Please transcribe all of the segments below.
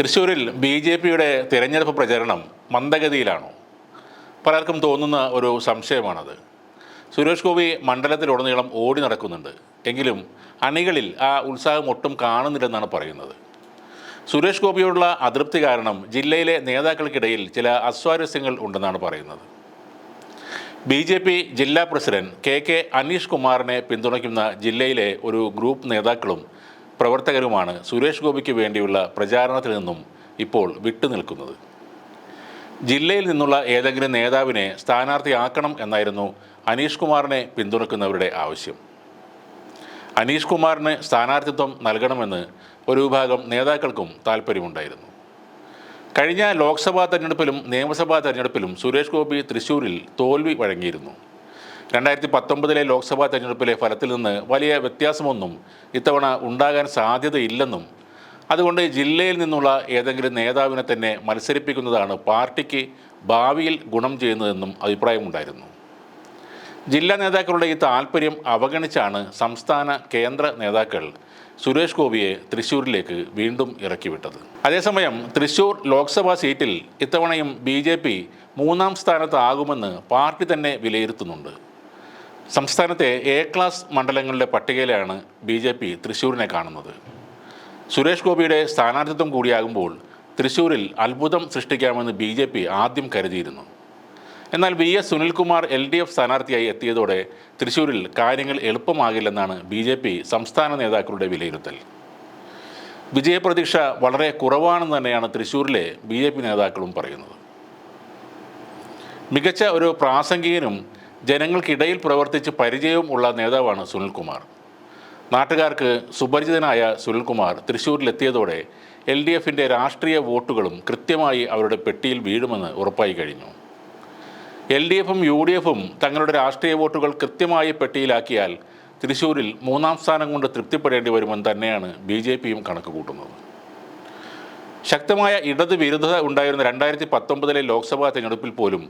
തൃശ്ശൂരിൽ B J പിയുടെ തിരഞ്ഞെടുപ്പ് പ്രചരണം മന്ദഗതിയിലാണോ? പലർക്കും തോന്നുന്ന ഒരു സംശയമാണത്. സുരേഷ് ഗോപി മണ്ഡലത്തിലുടനീളം ഓടി നടക്കുന്നുണ്ട്. എങ്കിലും അണികളിൽ ആ ഉത്സാഹം ഒട്ടും കാണുന്നില്ലെന്നാണ് പറയുന്നത്. സുരേഷ് ഗോപിയോടുള്ള അതൃപ്തി കാരണം ജില്ലയിലെ നേതാക്കൾക്കിടയിൽ ചില അസ്വാരസ്യങ്ങൾ ഉണ്ടെന്നാണ് പറയുന്നത്. ബി ജെ പി ജില്ലാ പ്രസിഡന്റ് കെ കെ അനീഷ് കുമാറിനെ പിന്തുണയ്ക്കുന്ന ജില്ലയിലെ ഒരു ഗ്രൂപ്പ് നേതാക്കളും പ്രവർത്തകരുമാണ് സുരേഷ് ഗോപിക്ക് വേണ്ടിയുള്ള പ്രചാരണത്തിൽ നിന്നും ഇപ്പോൾ വിട്ടുനിൽക്കുന്നത്. ജില്ലയിൽ നിന്നുള്ള ഏതെങ്കിലും നേതാവിനെ സ്ഥാനാർത്ഥിയാക്കണം എന്നായിരുന്നു അനീഷ് കുമാറിനെ പിന്തുണക്കുന്നവരുടെ ആവശ്യം. അനീഷ് കുമാറിന് സ്ഥാനാർത്ഥിത്വം നൽകണമെന്ന് ഒരു വിഭാഗം നേതാക്കൾക്കും താല്പര്യമുണ്ടായിരുന്നു കഴിഞ്ഞ ലോക്സഭാ തെരഞ്ഞെടുപ്പിലും നിയമസഭാ തെരഞ്ഞെടുപ്പിലും സുരേഷ് ഗോപി തൃശൂരിൽ തോൽവി വഴങ്ങിയിരുന്നു. രണ്ടായിരത്തി പത്തൊമ്പതിലെ ലോക്സഭാ തെരഞ്ഞെടുപ്പിലെ ഫലത്തിൽ നിന്ന് വലിയ വ്യത്യാസമൊന്നും ഇത്തവണ ഉണ്ടാകാൻ സാധ്യതയില്ലെന്നും അതുകൊണ്ട് ജില്ലയിൽ നിന്നുള്ള ഏതെങ്കിലും നേതാവിനെ തന്നെ മത്സരിപ്പിക്കുന്നതാണ് പാർട്ടിക്ക് ഭാവിയിൽ ഗുണം ചെയ്യുന്നതെന്നും അഭിപ്രായമുണ്ടായിരുന്നു. ജില്ലാ നേതാക്കളുടെ ഈ താല്പര്യം അവഗണിച്ചാണ് സംസ്ഥാന കേന്ദ്ര നേതാക്കൾ സുരേഷ് ഗോപിയെ തൃശ്ശൂരിലേക്ക് വീണ്ടും ഇറക്കിവിട്ടത്. അതേസമയം തൃശൂർ ലോക്സഭാ സീറ്റിൽ ഇത്തവണയും ബി മൂന്നാം സ്ഥാനത്താകുമെന്ന് പാർട്ടി തന്നെ വിലയിരുത്തുന്നുണ്ട്. സംസ്ഥാനത്തെ എ ക്ലാസ് മണ്ഡലങ്ങളുടെ പട്ടികയിലാണ് ബി ജെ പി തൃശ്ശൂരിനെ കാണുന്നത്. സുരേഷ് ഗോപിയുടെ സ്ഥാനാർത്ഥിത്വം കൂടിയാകുമ്പോൾ തൃശ്ശൂരിൽ അത്ഭുതം സൃഷ്ടിക്കാമെന്ന് ബി ജെ പി ആദ്യം കരുതിയിരുന്നു. എന്നാൽ V S Sunilkumar L D F സ്ഥാനാർത്ഥിയായി എത്തിയതോടെ തൃശ്ശൂരിൽ കാര്യങ്ങൾ എളുപ്പമാകില്ലെന്നാണ് ബി ജെ പി സംസ്ഥാന നേതാക്കളുടെ വിലയിരുത്തൽ. വിജയപ്രതീക്ഷ വളരെ കുറവാണെന്ന് തന്നെയാണ് തൃശ്ശൂരിലെ ബി ജെ പി നേതാക്കളും പറയുന്നത്. മികച്ച ഒരു പ്രാസംഗികനും ജനങ്ങൾക്കിടയിൽ പ്രവർത്തിച്ച് പരിചയവും ഉള്ള നേതാവാണ് സുനിൽകുമാർ. നാട്ടുകാർക്ക് സുപരിചിതനായ സുനിൽകുമാർ തൃശ്ശൂരിലെത്തിയതോടെ എൽ ഡി എഫിന്റെ രാഷ്ട്രീയ വോട്ടുകളും കൃത്യമായി അവരുടെ പെട്ടിയിൽ വീഴുമെന്ന് ഉറപ്പായി കഴിഞ്ഞു. എൽ ഡി എഫും യു ഡി എഫും തങ്ങളുടെ രാഷ്ട്രീയ വോട്ടുകൾ കൃത്യമായി പെട്ടിയിലാക്കിയാൽ തൃശ്ശൂരിൽ മൂന്നാം സ്ഥാനം കൊണ്ട് തൃപ്തിപ്പെടേണ്ടി വരുമെന്ന് തന്നെയാണ് ബി ജെ പിയും കണക്ക് കൂട്ടുന്നത് ശക്തമായ ഇടത് വിരുദ്ധത ഉണ്ടായിരുന്ന രണ്ടായിരത്തി പത്തൊമ്പതിലെ ലോക്സഭാ തെരഞ്ഞെടുപ്പിൽ പോലും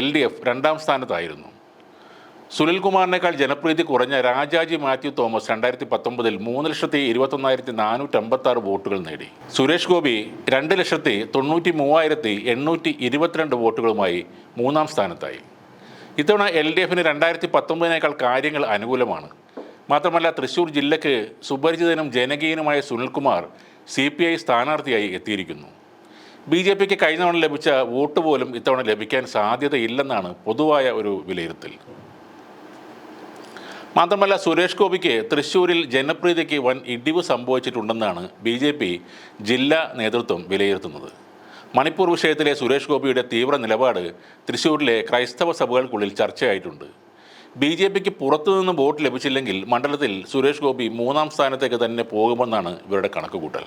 എൽ ഡി എഫ് രണ്ടാം സ്ഥാനത്തായിരുന്നു. സുനിൽകുമാറിനേക്കാൾ ജനപ്രീതി കുറഞ്ഞ രാജാജി മാത്യു തോമസ് രണ്ടായിരത്തി പത്തൊമ്പതിൽ മൂന്ന് ലക്ഷത്തി ഇരുപത്തൊന്നായിരത്തി നാനൂറ്റി അമ്പത്തി ആറ് വോട്ടുകൾ നേടി. സുരേഷ് ഗോപി രണ്ട് ലക്ഷത്തി തൊണ്ണൂറ്റി മൂവായിരത്തി എണ്ണൂറ്റി ഇരുപത്തിരണ്ട് വോട്ടുകളുമായി മൂന്നാം സ്ഥാനത്തായി. ഇത്തവണ എൽ ഡി എഫിന് രണ്ടായിരത്തി പത്തൊമ്പതിനേക്കാൾ കാര്യങ്ങൾ അനുകൂലമാണ്. മാത്രമല്ല തൃശൂർ ജില്ലയ്ക്ക് സുപരിചിതനും ജനകീയനുമായ സുനിൽകുമാർ സി പി ഐ സ്ഥാനാർത്ഥിയായി എത്തിയിരിക്കുന്നു. ബി ജെ പിക്ക് കഴിഞ്ഞ തവണ ലഭിച്ച വോട്ട് പോലും ഇത്തവണ ലഭിക്കാൻ സാധ്യതയില്ലെന്നാണ് പൊതുവായ ഒരു വിലയിരുത്തൽ. മാത്രമല്ല സുരേഷ് ഗോപിക്ക് തൃശ്ശൂരിൽ ജനപ്രീതിക്ക് വൻ ഇടിവ് സംഭവിച്ചിട്ടുണ്ടെന്നാണ് ബി ജെ പി ജില്ലാ നേതൃത്വം വിലയിരുത്തുന്നത്. മണിപ്പൂർ വിഷയത്തിലെ സുരേഷ് ഗോപിയുടെ തീവ്ര നിലപാട് തൃശ്ശൂരിലെ ക്രൈസ്തവ സഭകൾക്കുള്ളിൽ ചർച്ചയായിട്ടുണ്ട്. ബി ജെ പിക്ക് പുറത്തുനിന്ന് വോട്ട് ലഭിച്ചില്ലെങ്കിൽ മണ്ഡലത്തിൽ സുരേഷ് ഗോപി മൂന്നാം സ്ഥാനത്തേക്ക് തന്നെ പോകുമെന്നാണ് ഇവരുടെ കണക്കുകൂട്ടൽ.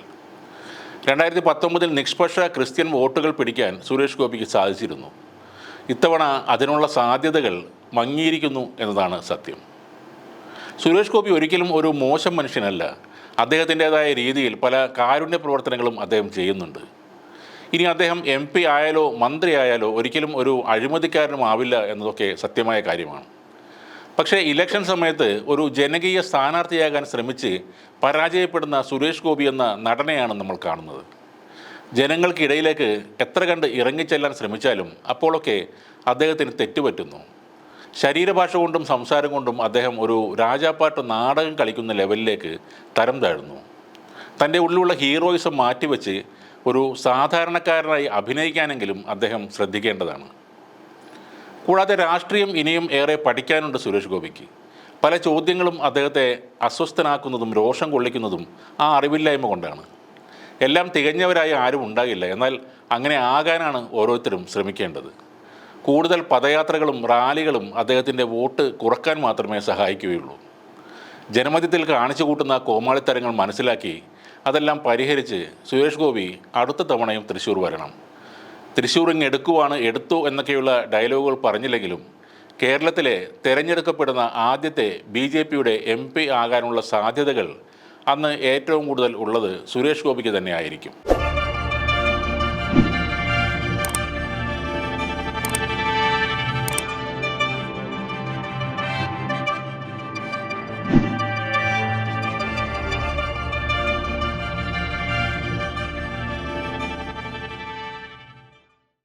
രണ്ടായിരത്തി പത്തൊമ്പതിൽ നിഷ്പക്ഷ ക്രിസ്ത്യൻ വോട്ടുകൾ പിടിക്കാൻ സുരേഷ് ഗോപിക്ക് സാധിച്ചിരുന്നു. ഇത്തവണ അതിനുള്ള സാധ്യതകൾ മങ്ങിയിരിക്കുന്നു എന്നതാണ് സത്യം. സുരേഷ് ഗോപി ഒരിക്കലും ഒരു മോശം മനുഷ്യനല്ല. അദ്ദേഹത്തിന്റെതായ രീതിയിൽ പല കാരുണ്യ പ്രവർത്തനങ്ങളും അദ്ദേഹം ചെയ്യുന്നുണ്ട്. ഇനി അദ്ദേഹം എം പി ആയാലോ മന്ത്രി ആയാലോ ഒരിക്കലും ഒരു അഴിമതിക്കാരനും ആവില്ല എന്നതൊക്കെ സത്യമായ കാര്യമാണ്. പക്ഷേ ഇലക്ഷൻ സമയത്ത് ഒരു ജനകീയ സ്ഥാനാർത്ഥിയാകാൻ ശ്രമിച്ച് പരാജയപ്പെടുന്ന സുരേഷ് ഗോപി എന്ന നടനെയാണ് നമ്മൾ കാണുന്നത്. ജനങ്ങൾക്കിടയിലേക്ക് എത്ര കണ്ട് ഇറങ്ങിച്ചെല്ലാൻ ശ്രമിച്ചാലും അപ്പോഴൊക്കെ അദ്ദേഹത്തിന് തെറ്റുപറ്റുന്നു. ശരീരഭാഷ കൊണ്ടും സംസാരം കൊണ്ടും അദ്ദേഹം ഒരു രാജാപ്പാട്ട് നാടകം കളിക്കുന്ന ലെവലിലേക്ക് തരം താഴുന്നു. തന്റെ ഉള്ളിലുള്ള ഹീറോയിസം മാറ്റിവെച്ച് ഒരു സാധാരണക്കാരനായി അഭിനയിക്കാനെങ്കിലും അദ്ദേഹം ശ്രദ്ധിക്കേണ്ടതാണ്. കൂടാതെ രാഷ്ട്രീയം ഇനിയും ഏറെ പഠിക്കാനുണ്ട് സുരേഷ് ഗോപിക്ക്. പല ചോദ്യങ്ങളും അദ്ദേഹത്തെ അസ്വസ്ഥനാക്കുന്നതും രോഷം കൊള്ളിക്കുന്നതും ആ അറിവില്ലായ്മ കൊണ്ടാണ്. എല്ലാം തികഞ്ഞവരായി ആരും ഉണ്ടാകില്ല. എന്നാൽ അങ്ങനെ ആകാനാണ് ഓരോരുത്തരും ശ്രമിക്കേണ്ടത്. കൂടുതൽ പദയാത്രകളും റാലികളും അദ്ദേഹത്തിന്റെ വോട്ട് കുറയ്ക്കാൻ മാത്രമേ സഹായിക്കുകയുള്ളൂ. ജനമധ്യത്തിൽ കാണിച്ചു കൂട്ടുന്ന കോമാളിത്തരങ്ങൾ മനസ്സിലാക്കി അതെല്ലാം പരിഹരിച്ച് സുരേഷ് ഗോപി അടുത്ത തവണയും തൃശ്ശൂർ വരണം. തൃശ്ശൂർ ഇങ്ങ് എടുക്കുവാണ് എടുത്തു എന്നൊക്കെയുള്ള ഡയലോഗുകൾ പറഞ്ഞില്ലെങ്കിലും കേരളത്തിലെ തിരഞ്ഞെടുക്കപ്പെടുന്ന ആദ്യത്തെ ബി ജെ പിയുടെ എം പി ആകാനുള്ള സാധ്യതകൾ അന്ന് ഏറ്റവും കൂടുതൽ ഉള്ളത് സുരേഷ് ഗോപിക്ക് തന്നെ ആയിരിക്കും